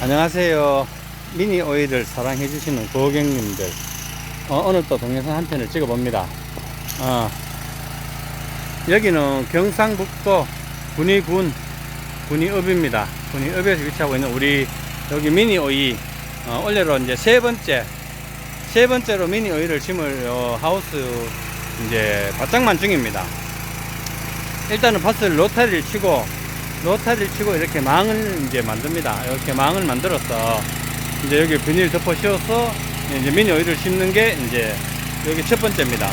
안녕하세요. 미니 오일을 사랑해 주시는 고객님들. 어, 오늘 또 동영상 한 편을 찍어 봅니다. 어, 여기는 경상북도 군위군 군위읍입니다. 군위읍에서 위치하고 있는 우리 여기 미니 오일 어, 올해로 이제 세 번째 세 번째로 미니 오일을 심을 어, 하우스 이제 바짝만 중입니다. 일단은 밭을 로타리를 치고 로타리를 치고 이렇게 망을 이제 만듭니다. 이렇게 망을 만들어서 이제 여기 비닐 덮어 씌워서 이제 미니 오일을 심는 게 이제 여기 첫 번째입니다.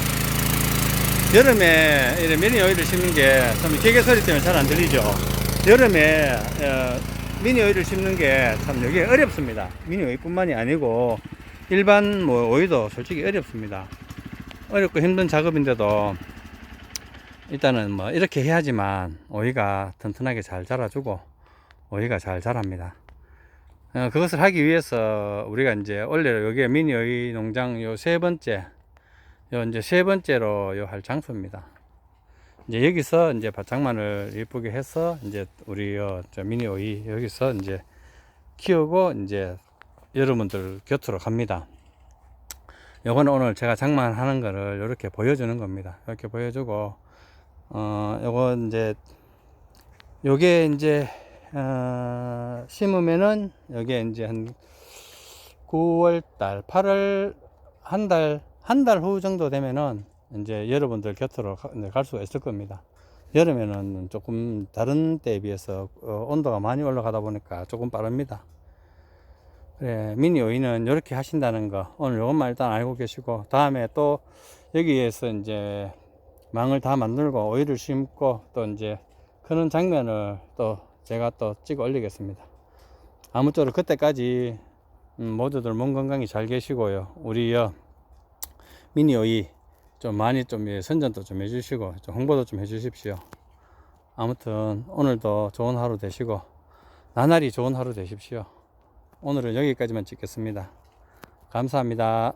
여름에 이런 미니 오일을 심는 게 참 기계 소리 때문에 잘 안 들리죠. 여름에 어, 미니 오일을 심는 게 참 여기 어렵습니다. 미니 오일뿐만이 아니고 일반 뭐 오일도 솔직히 어렵습니다. 어렵고 힘든 작업인데도 일단은 뭐 이렇게 해야지만 오이가 튼튼하게 잘 자라주고 오이가 잘 자랍니다. 어, 그것을 하기 위해서 우리가 이제 원래 여기에 미니 오이 농장 요 세 번째 요 이제 세 번째로 요 할 장소입니다. 이제 여기서 이제 바짝만을 예쁘게 해서 이제 우리 요저 미니 오이 여기서 이제 키우고 이제 여러분들 곁으로 갑니다. 요거는 오늘 제가 장만하는 거를 이렇게 보여주는 겁니다. 이렇게 보여주고 어, 요거 이제, 요게 이제, 어, 심으면은, 요게 이제 한 9월달, 8월, 한 달, 한 달 후 정도 되면은, 이제 여러분들 곁으로 갈 수가 있을 겁니다. 여름에는 조금 다른 때에 비해서 어, 온도가 많이 올라가다 보니까 조금 빠릅니다. 그래, 미니 오이는 이렇게 하신다는 거, 오늘 요것만 일단 알고 계시고, 다음에 또 여기에서 이제 망을 다 만들고 오이를 심고 또 이제 그런 장면을 또 제가 또 찍어 올리겠습니다. 아무쪼록 그때까지 음, 모두들 몸 건강히 잘 계시고요. 우리요 미니 오이 좀 많이 좀 예, 선전도 좀 해주시고 좀 홍보도 좀 해주십시오. 아무튼 오늘도 좋은 하루 되시고 나날이 좋은 하루 되십시오. 오늘은 여기까지만 찍겠습니다. 감사합니다.